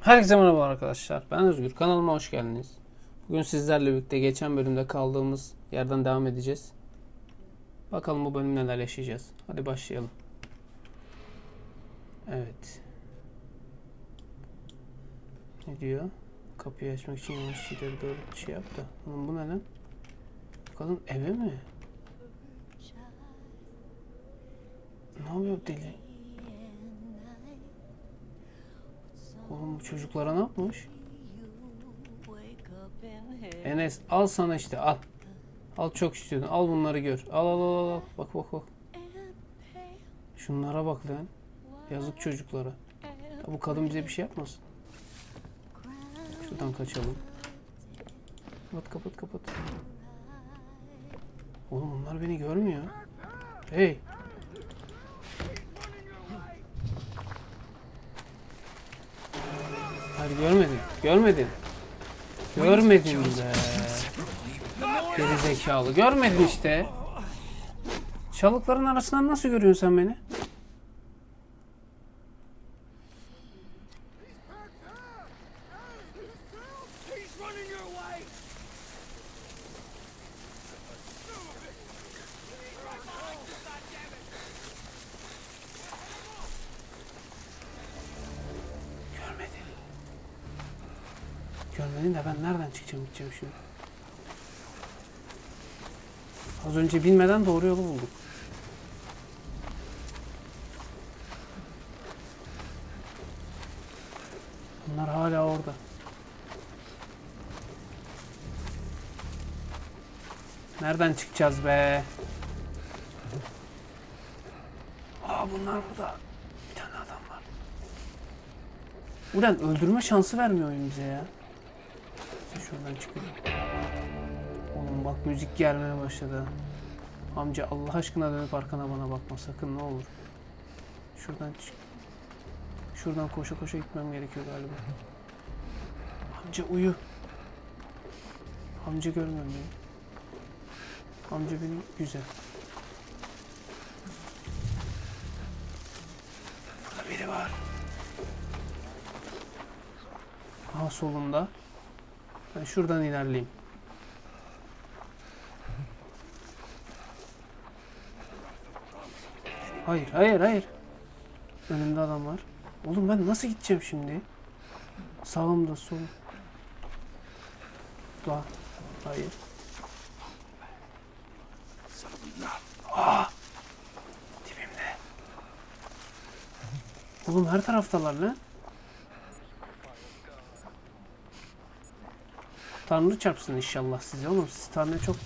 Herkese merhaba arkadaşlar. Ben Özgür. Kanalıma hoş geldiniz. Bugün sizlerle birlikte geçen bölümde kaldığımız yerden devam edeceğiz. Bakalım bu bölüm neler yaşayacağız. Hadi başlayalım. Evet. Ne diyor? Kapıyı açmak için yavaş ileri doğru şey yaptı. Oğlum bu ne lan? Bakalım eve mi? Ne yapıyor deli? Oğlum bu çocuklara ne yapmış? Enes al sana işte al. Al çok istiyordun. Al bunları gör. Al al al al. Bak bak bak. Şunlara bak lan. Yazık çocuklara. Ya bu kadın bize bir şey yapmasın. Şuradan kaçalım. Kapat kapat kapat. Oğlum bunlar beni görmüyor. Hey. Hayır görmedin. Görmedin. Görmedin be. Geri zekalı. Görmedin işte. Çalıkların arasından nasıl görüyorsun sen beni? He's running your way! Görmedin. Görmedin de ben gideceğim şimdi? Az önce bilmeden doğru yolu bulduk. Bunlar hala orada. Nereden çıkacağız be? Aa bunlar burada. Bir tane adam var. Ulan öldürme şansı vermiyor oyun bize ya. Şuradan çıkayım. Oğlum bak müzik gelmeye başladı. Amca Allah aşkına dönüp arkana bana bakma sakın ne olur. Şuradan çık. Şuradan koşa koşa gitmem gerekiyor galiba. Amca uyu. Amca görmüyor beni. Amca benim güzel. Burada biri var. Aha solumda. Ben şuradan ilerleyeyim. Hayır, hayır, hayır. Önümde adam var. Oğlum ben nasıl gideceğim şimdi? Sağımda, solum. Daha. Hayır. Aa! Dibimde. Oğlum her taraftalar lan. Tanrı çarpsın inşallah size oğlum. Siz Tanrı'ya çok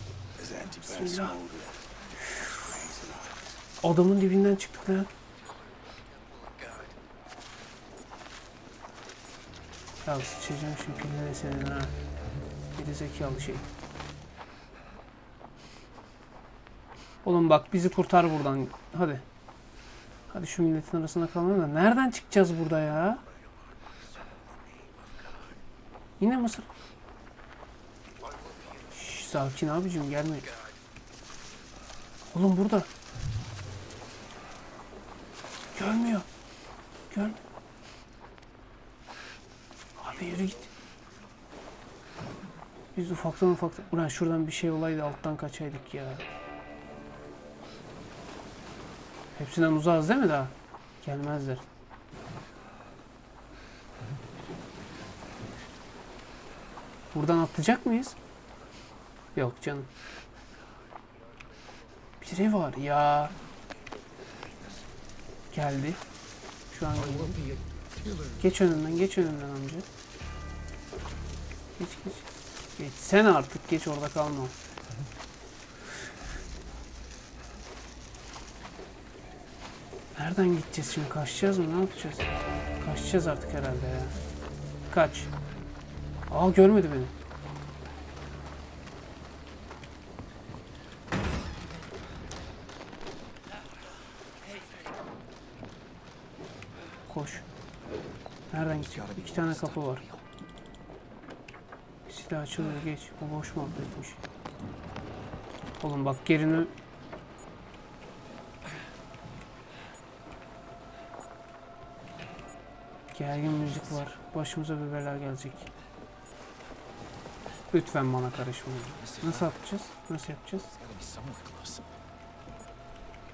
adamın dibinden çıktık lan. Ya sıçacağım şimdi piline senin ha. Geri zekalı şey. Oğlum bak bizi kurtar buradan. Hadi. Hadi şu milletin arasına kalmayalım da. Nereden çıkacağız burada ya? Yine Mısır. Sakin abicim gelme. Oğlum burada. Görmüyor. Gör. Abi yürü git. Biz ufaktan ufaktan... Ulan şuradan bir şey olaydı alttan kaçaydık ya. Hepsinden uzağız değil mi daha? Gelmezler. Buradan atlayacak mıyız? Yok canım. Biri var ya. Geldi. Şu an geliyor. Geç önümden, geç önümden amca. Geç geç. Geç sen artık geç orada kalma. Nereden gideceğiz şimdi? Kaçacağız mı? Ne yapacağız? Kaçacağız artık herhalde ya. Kaç. Aa görmedi beni. Koş. Nereden gideceğiz? İki tane kapı var. Silah açılıyor geç. O boş muhabbetmiş. Oğlum bak gerini Gergin müzik var. Başımıza bir bela gelecek. Lütfen bana karışmayın. Nasıl yapacağız? Nasıl yapacağız?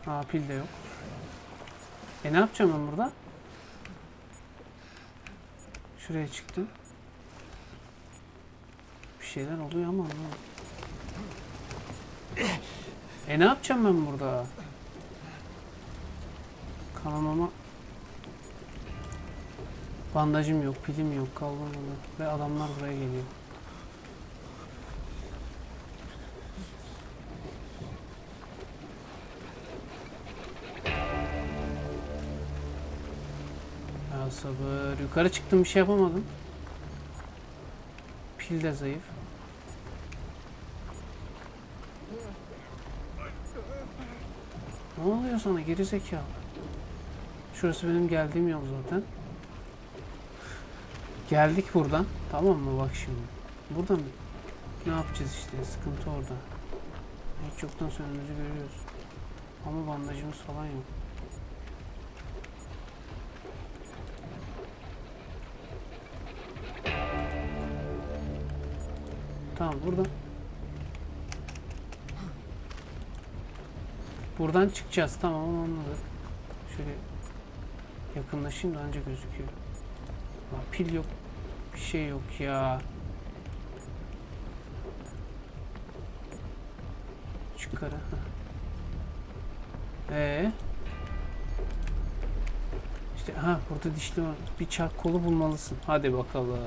Aa pil de yok. E ne yapacağım ben burada? Şuraya çıktım. Bir şeyler oluyor ama anlamadım. E ne yapacağım ben burada? Kanamama bandajım yok, pilim yok, kalmadı ve adamlar buraya geliyor. Sabır. Yukarı çıktım bir şey yapamadım. Pil de zayıf. Ne oluyor sana geri zekalı? Şurası benim geldiğim yol zaten. Geldik buradan. Tamam mı bak şimdi. Buradan ne yapacağız işte sıkıntı orada. Hiç yoktan sonra önümüzü görüyoruz. Ama bandajımız falan yok. Tamam buradan. Buradan çıkacağız. Tamam onu anladık. Şöyle yakınlaşayım da anca gözüküyor. Aa, pil yok. Bir şey yok ya. Çıkarı. Ee. İşte ha burada dişli var. Bir çark kolu bulmalısın. Hadi bakalım.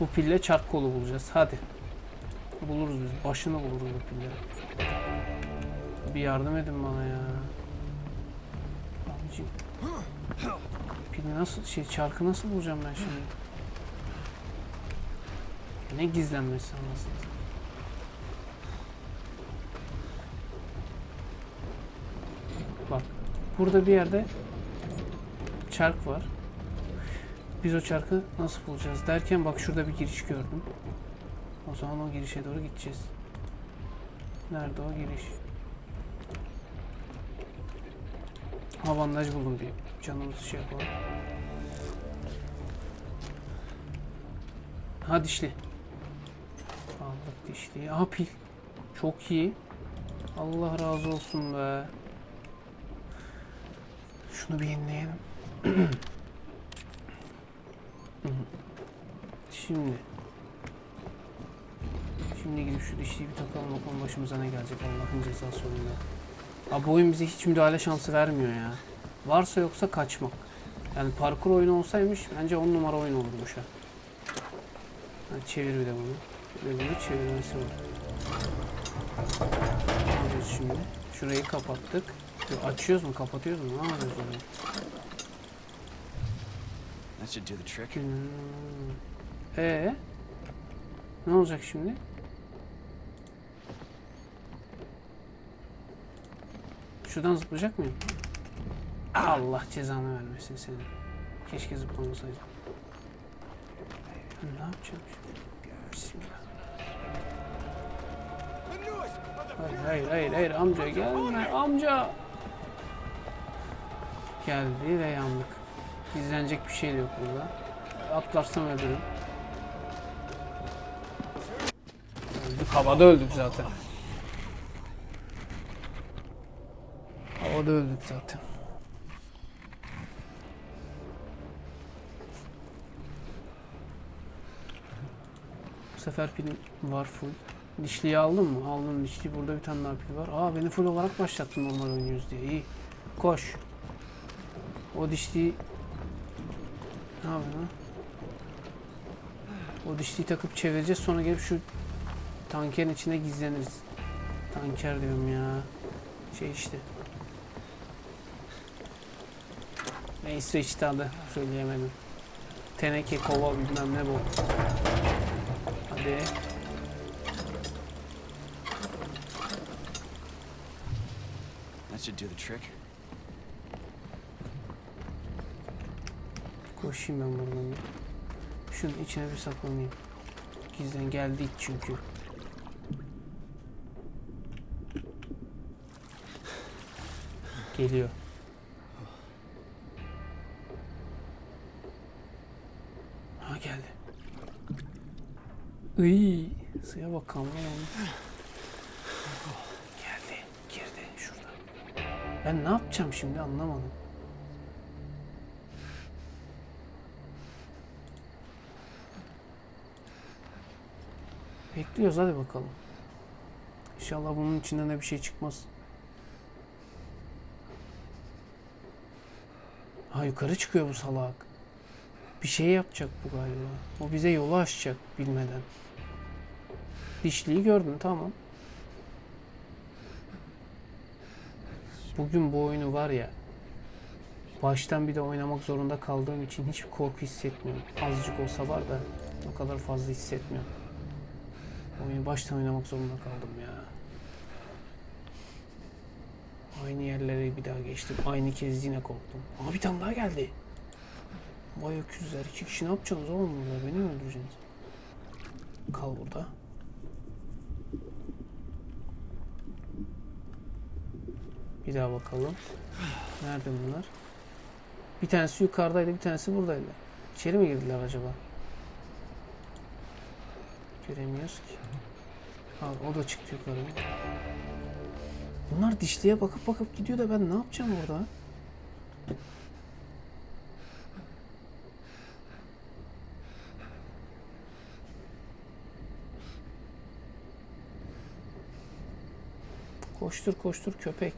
Bu pille çark kolu bulacağız. Hadi. Buluruz biz. Başını buluruz bu pille. Bir yardım edin bana ya. Abicim. Pili nasıl şey çarkı nasıl bulacağım ben şimdi? Ne gizlenmesi anlasın. Bak. Burada bir yerde çark var. Biz o çarkı nasıl bulacağız derken bak şurada bir giriş gördüm. O zaman o girişe doğru gideceğiz. Nerede o giriş? Ha bandaj buldum diye. Canımızı şey yapalım. Ha dişli. Aldık dişliyi. Aha pil. Çok iyi. Allah razı olsun be. Şunu bir yenileyelim. Şimdi. Şimdi gidip şu dişliyi bir takalım bakalım başımıza ne gelecek Allah'ın cezası sonunda. Abi oyun bize hiç müdahale şansı vermiyor ya. Varsa yoksa kaçmak. Yani parkur oyunu olsaymış bence 10 numara oyun olurmuş ha. Ha, çevir bir de bunu. De bunu çevirmesi var. Ne şimdi? Şurayı kapattık. Yo, Açıyoruz mu kapatıyoruz mu? Ne yapıyoruz? That should do the trick. Ee, ne olacak şimdi? Şuradan zıplayacak mıyım? Allah cezanı vermesin seni. Keşke zıplamasaydım. Ne yapacağım şimdi? Hayır hayır hayır hayır amca gelme amca. Geldi ve yandık. İzlenecek bir şey de yok burada. Atlarsam ölürüm. Öldük havada öldük zaten. Havada öldük zaten. Bu sefer pilim var full. Dişliyi aldın mı? Aldım dişliyi. Burada bir tane daha pil var. Aa beni full olarak başlattın normal oynuyoruz diye. İyi. Koş. O dişliyi... Ne yapıyorsun lan? O dişliyi takıp çevireceğiz. Sonra gelip şu tankerin içine gizleniriz. Tanker diyorum ya. Şey işte. Neyse işte adı. Söyleyemedim. Teneke, kova bilmem ne bu. Hadi. That should do the trick. Koşayım ben buradan bir. Şunun içine bir saklanayım. Gizlen geldik çünkü. Geliyor. Ha geldi. Iy, suya bak kamera. Geldi, girdi şurada. Ben ne yapacağım şimdi anlamadım. Bekliyoruz hadi bakalım. İnşallah bunun içinden de bir şey çıkmaz. Ha yukarı çıkıyor bu salak. Bir şey yapacak bu galiba. O bize yolu açacak bilmeden. Dişliyi gördün tamam. Bugün bu oyunu var ya baştan bir de oynamak zorunda kaldığım için hiçbir korku hissetmiyorum. Azıcık olsa var da o kadar fazla hissetmiyorum. Oyunu baştan oynamak zorunda kaldım ya. Aynı yerleri bir daha geçtim. Aynı kez yine korktum. Aa bir tane daha geldi. Vay öküzler. iki kişi ne yapacaksınız oğlum burada? Beni mi öldüreceksiniz? Kal burada. Bir daha bakalım. Nerede bunlar? Bir tanesi yukarıdaydı, bir tanesi buradaydı. İçeri mi girdiler acaba? Göremiyoruz ki. Ha, o da çıktı yukarı. Bunlar dişliye bakıp bakıp gidiyor da ben ne yapacağım orada? Koştur koştur köpek.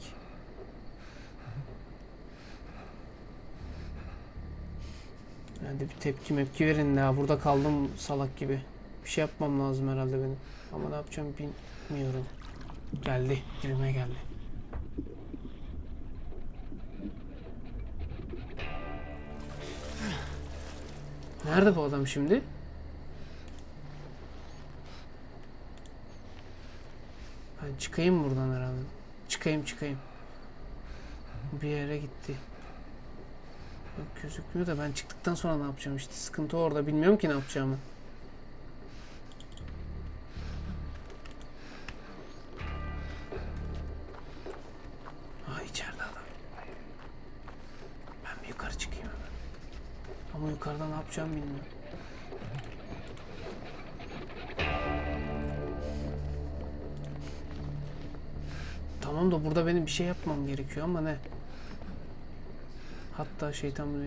De bir tepki mepki verin ya. Burada kaldım salak gibi. Bir şey yapmam lazım herhalde benim. Ama ne yapacağım bilmiyorum. Geldi. Dibime geldi. Nerede bu adam şimdi? Ben çıkayım buradan herhalde. Çıkayım çıkayım. Bir yere gitti. Yok gözükmüyor da ben çıktıktan sonra ne yapacağım işte. Sıkıntı orada. Bilmiyorum ki ne yapacağımı. Yapacağımı bilmiyorum. Tamam da burada benim bir şey yapmam gerekiyor ama ne? Hatta şeytan bunu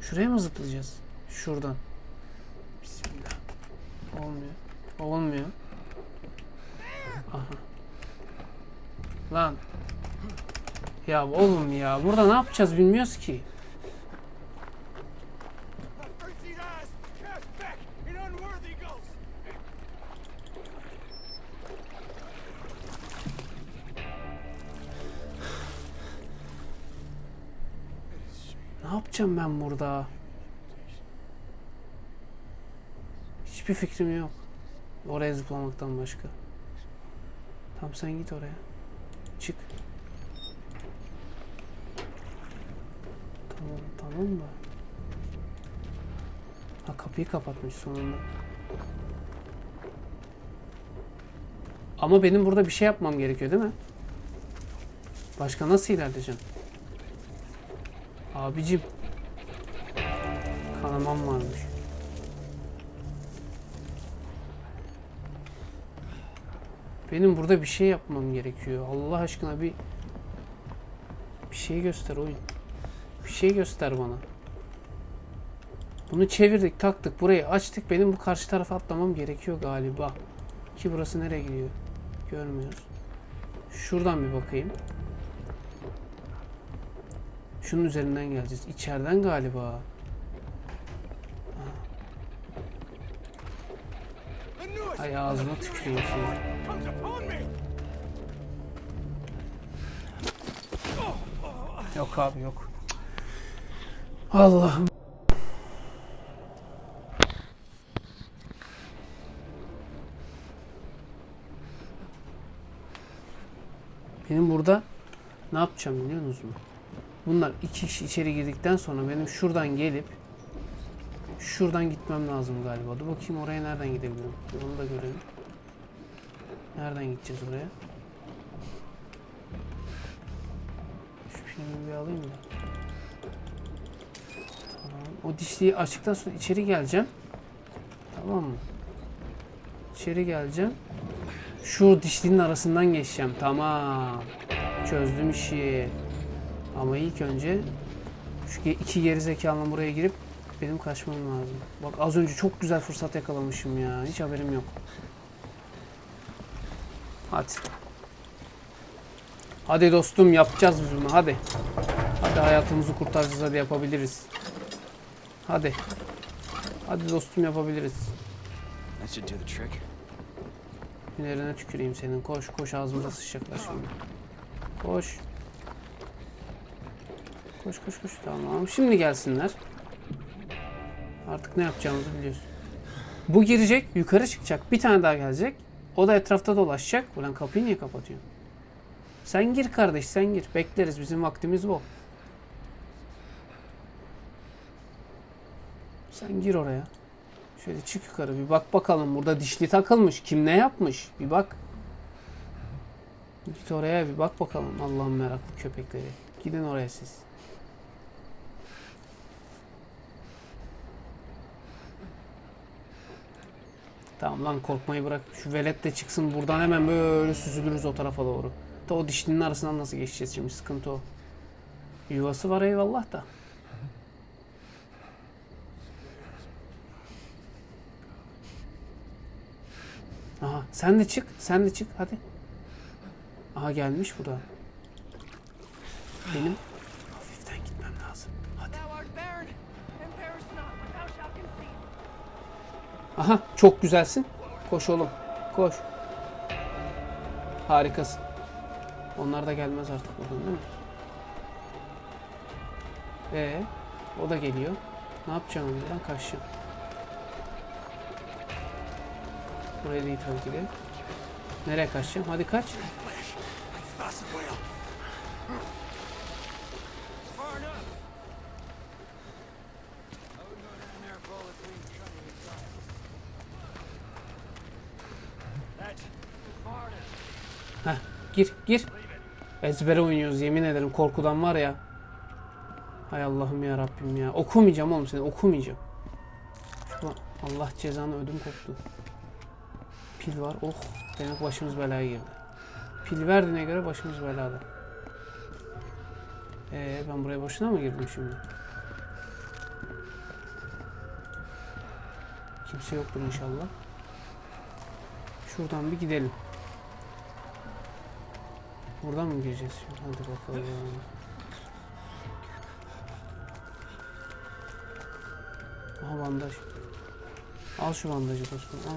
Şuraya mı zıplayacağız? Şuradan. Bismillah. Olmuyor. Olmuyor. Aha. Lan. Ya oğlum ya burada ne yapacağız bilmiyoruz ki. Yapacağım ben burada? Hiçbir fikrim yok. Oraya zıplamaktan başka. Tamam sen git oraya. Çık. Tamam tamam da. Ha kapıyı kapatmış sonunda. Ama benim burada bir şey yapmam gerekiyor değil mi? Başka nasıl ilerleyeceğim? Abicim. Kanamam varmış. Benim burada bir şey yapmam gerekiyor. Allah aşkına bir bir şey göster oyun. Bir şey göster bana. Bunu çevirdik, taktık, burayı açtık. Benim bu karşı tarafa atlamam gerekiyor galiba. Ki burası nereye gidiyor? Görmüyoruz. Şuradan bir bakayım. Şunun üzerinden geleceğiz. İçeriden galiba. The newest Ay ağzıma tüküreyim seni. comes upon me. Yok abi yok. Allah'ım. Benim burada ne yapacağım biliyor musunuz? Bunlar iki kişi içeri girdikten sonra benim şuradan gelip şuradan gitmem lazım galiba. Dur bakayım oraya nereden gidebilirim? Onu da görelim. Nereden gideceğiz oraya? Şu filmi bir alayım da. Tamam. O dişliği açtıktan sonra içeri geleceğim. Tamam mı? İçeri geleceğim. Şu dişliğin arasından geçeceğim. Tamam. Çözdüm işi. Ama ilk önce şu iki geri zekalının buraya girip benim kaçmam lazım. Bak az önce çok güzel fırsat yakalamışım ya. Hiç haberim yok. Hadi. Hadi dostum yapacağız biz bunu hadi. Hadi hayatımızı kurtaracağız hadi yapabiliriz. Hadi. Hadi dostum yapabiliriz. That should do the trick. Günlerine tüküreyim senin. Koş koş ağzımıza sıçacaklar şimdi. Koş. Koş koş koş. Tamam. Şimdi gelsinler. Artık ne yapacağımızı biliyorsun. Bu girecek, yukarı çıkacak. Bir tane daha gelecek. O da etrafta dolaşacak. Ulan kapıyı niye kapatıyorsun? Sen gir kardeş, sen gir. Bekleriz. Bizim vaktimiz bu. Sen gir oraya. Şöyle çık yukarı bir bak bakalım burada dişli takılmış. Kim ne yapmış? Bir bak. Git oraya bir bak bakalım Allah'ın meraklı köpekleri. Gidin oraya siz. Tamam lan korkmayı bırak. Şu velet de çıksın buradan hemen böyle süzülürüz o tarafa doğru. Da o dişlinin arasından nasıl geçeceğiz şimdi sıkıntı o. Yuvası var eyvallah da. Aha sen de çık. Sen de çık hadi. Aha gelmiş bu da. Benim Aha çok güzelsin. Koş oğlum. Koş. Harikasın. Onlar da gelmez artık buradan değil mi? Ee, o da geliyor. Ne yapacağım buradan kaçacağım. Buraya değil tabii ki de. Nereye kaçacağım? Hadi kaç. Heh, gir gir. Ezbere oynuyoruz yemin ederim korkudan var ya. Hay Allah'ım ya Rabbim ya. Okumayacağım oğlum seni okumayacağım. Şu an Allah cezanı ödüm koptu. Pil var. Oh demek başımız belaya girdi. Pil verdiğine göre başımız belada. Ee ben buraya boşuna mı girdim şimdi? Kimse yoktur inşallah. Şuradan bir gidelim. Buradan mı gireceğiz şimdi? Hadi bakalım. Aha bandaj. Al şu bandajı dostum. Al.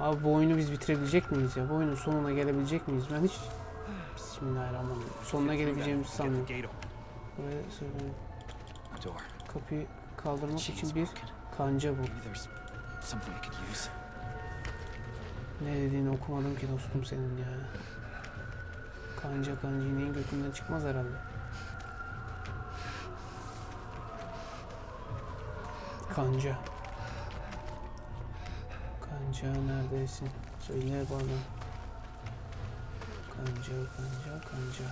Abi bu oyunu biz bitirebilecek miyiz ya? Bu oyunun sonuna gelebilecek miyiz? Ben hiç... Bismillahirrahmanirrahim. Sonuna gelebileceğimizi sanmıyorum. Buraya söyleyeyim. Kapıyı kaldırmak için bir kanca bu. Ne dediğini okumadım ki dostum senin ya. Kanca kanca ineğin götünden çıkmaz herhalde. Kanca. Kanca neredesin? Söyle bana. Kanca kanca kanca.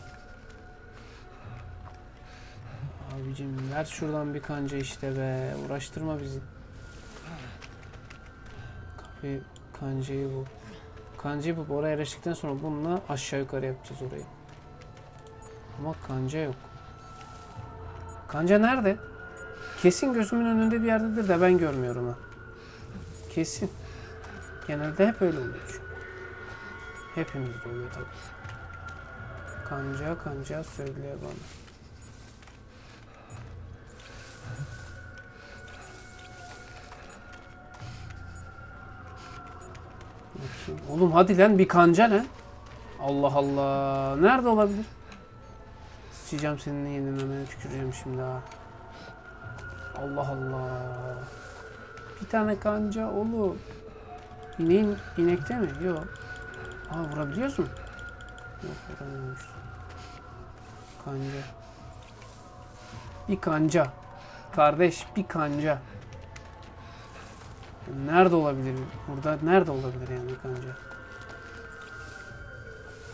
Abicim ver şuradan bir kanca işte be. Uğraştırma bizi. Kapıyı kancayı bul. Kancayı bulup oraya eriştikten sonra bununla aşağı yukarı yapacağız orayı. Ama kanca yok. Kanca nerede? Kesin gözümün önünde bir yerdedir de ben görmüyorum ha. Kesin. Genelde hep öyle oluyor çünkü. Hepimizde oluyor tabii. Kanca kanca söyle bana. Oğlum hadi lan bir kanca ne? Allah Allah. Nerede olabilir? Sıçacağım senin yenilmemene tüküreceğim şimdi ha. Allah Allah. Bir tane kanca oğlum. İneğin inekte mi? Yok. Aa vurabiliyoruz mu? Yok vuramıyormuş. Kanca. Bir kanca. Kardeş bir kanca. Nerede olabilir? Burada nerede olabilir yani kanca?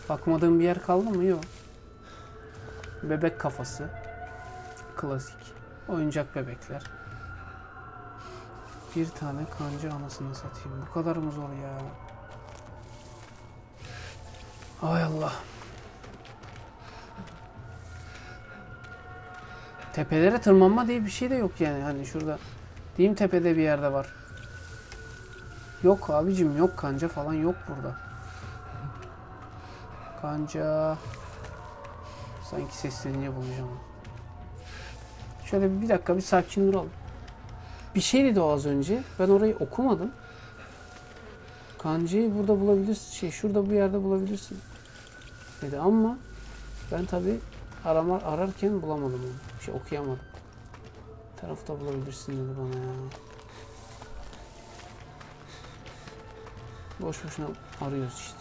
Bakmadığım bir yer kaldı mı? Yok. Bebek kafası. Klasik. Oyuncak bebekler. Bir tane kanca anasını satayım. Bu kadar mı zor ya? Ay Allah. Tepelere tırmanma diye bir şey de yok yani. Hani şurada diyeyim tepede bir yerde var. Yok abicim yok kanca falan yok burada. Kanca sanki seslenince bulacağım. Şöyle bir, bir dakika bir sakin duralım. Bir şey dedi o az önce. Ben orayı okumadım. Kancayı burada bulabilirsin. Şey şurada bir yerde bulabilirsin. Dedi ama ben tabi arama, ararken bulamadım onu. Şey okuyamadım. Tarafta bulabilirsin dedi bana ya. Boş boşuna arıyoruz işte.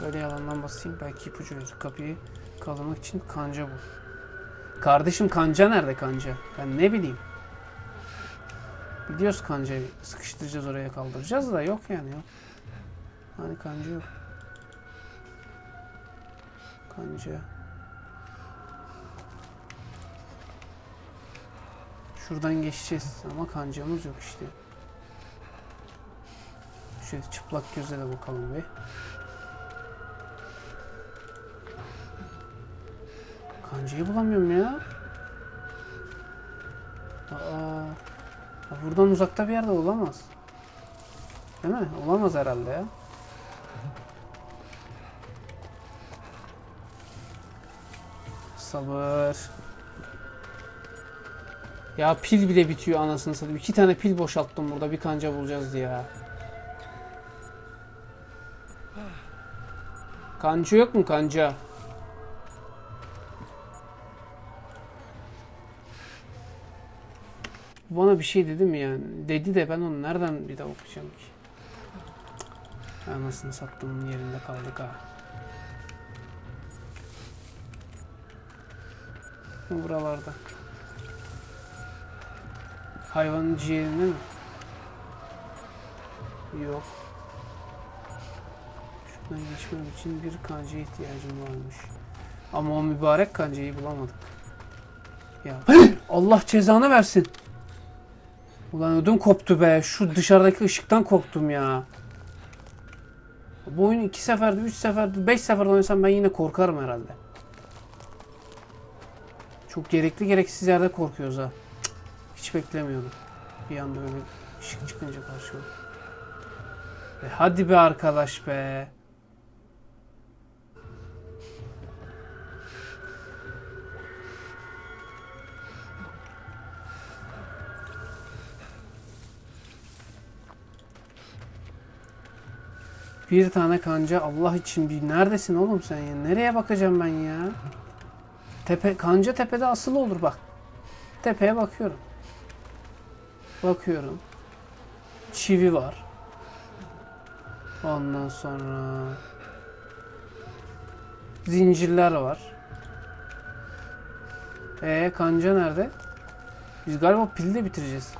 Böyle yalandan basayım belki ipucu verir. Kapıyı kaldırmak için kanca bul. Kardeşim kanca nerede kanca? Ben ne bileyim. Biliyoruz kancayı sıkıştıracağız oraya kaldıracağız da yok yani yok. Hani kanca yok. Kanca. Şuradan geçeceğiz ama kancamız yok işte. Şöyle çıplak gözle de bakalım bir. Kancayı bulamıyorum ya. Aa, buradan uzakta bir yerde olamaz. Değil mi? Olamaz herhalde ya. Sabır. Ya pil bile bitiyor anasını satayım. İki tane pil boşalttım burada bir kanca bulacağız diye Kanca yok mu kanca? Bana bir şey dedi mi yani? Dedi de ben onu nereden bir daha okuyacağım ki? Anasını sattığımın yerinde kaldık ha. Buralarda. Hayvanın ciğerinde mi? Yok. Şuradan geçmem için bir kancaya ihtiyacım varmış. Ama o mübarek kancayı bulamadık. Ya Allah cezanı versin. Ulan ödüm koptu be. Şu dışarıdaki ışıktan korktum ya. Bu oyunu iki seferde, üç seferde, beş seferde oynasam ben yine korkarım herhalde. Çok gerekli gereksiz yerde korkuyoruz ha. Cık, Hiç beklemiyordum. Bir anda öyle ışık çıkınca karşıma. E hadi be arkadaş be. Bir tane kanca Allah için bir neredesin oğlum sen ya? Nereye bakacağım ben ya? Tepe kanca tepede asılı olur bak. Tepeye bakıyorum. Bakıyorum. Çivi var. Ondan sonra zincirler var. E kanca nerede? Biz galiba pili de bitireceğiz.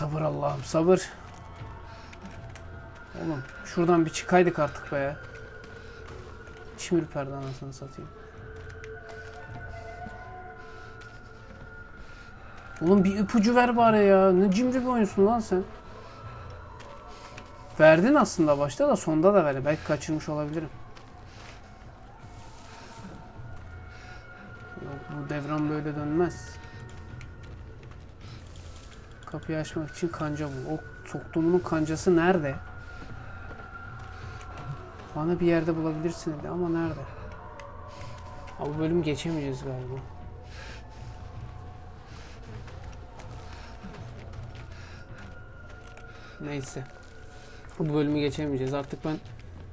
Sabır Allah'ım sabır. Oğlum şuradan bir çıkaydık artık be. İçim ürperdi anasını satayım. Oğlum bir ipucu ver bari ya. Ne cimri bir oyunsun lan sen. Verdin aslında başta da sonda da ver. Belki kaçırmış olabilirim. Yok bu devran böyle dönmez. Kapıyı açmak için kanca bul. O soktuğumun kancası nerede? Bana bir yerde bulabilirsin dedi ama nerede? Ha, bu bölüm geçemeyeceğiz galiba. Neyse. Bu bölümü geçemeyeceğiz. Artık ben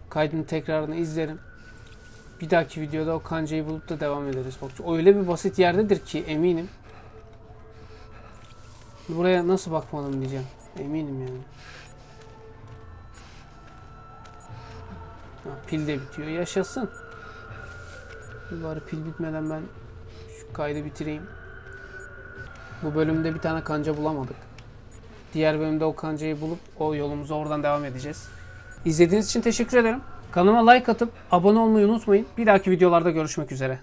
kaydını tekrarını izlerim. Bir dahaki videoda o kancayı bulup da devam ederiz. Bak öyle bir basit yerdedir ki eminim. Buraya nasıl bakmadım diyeceğim. Eminim yani. Ha, pil de bitiyor. Yaşasın. Bari pil bitmeden ben şu kaydı bitireyim. Bu bölümde bir tane kanca bulamadık. Diğer bölümde o kancayı bulup o yolumuza oradan devam edeceğiz. İzlediğiniz için teşekkür ederim. Kanalıma like atıp abone olmayı unutmayın. Bir dahaki videolarda görüşmek üzere.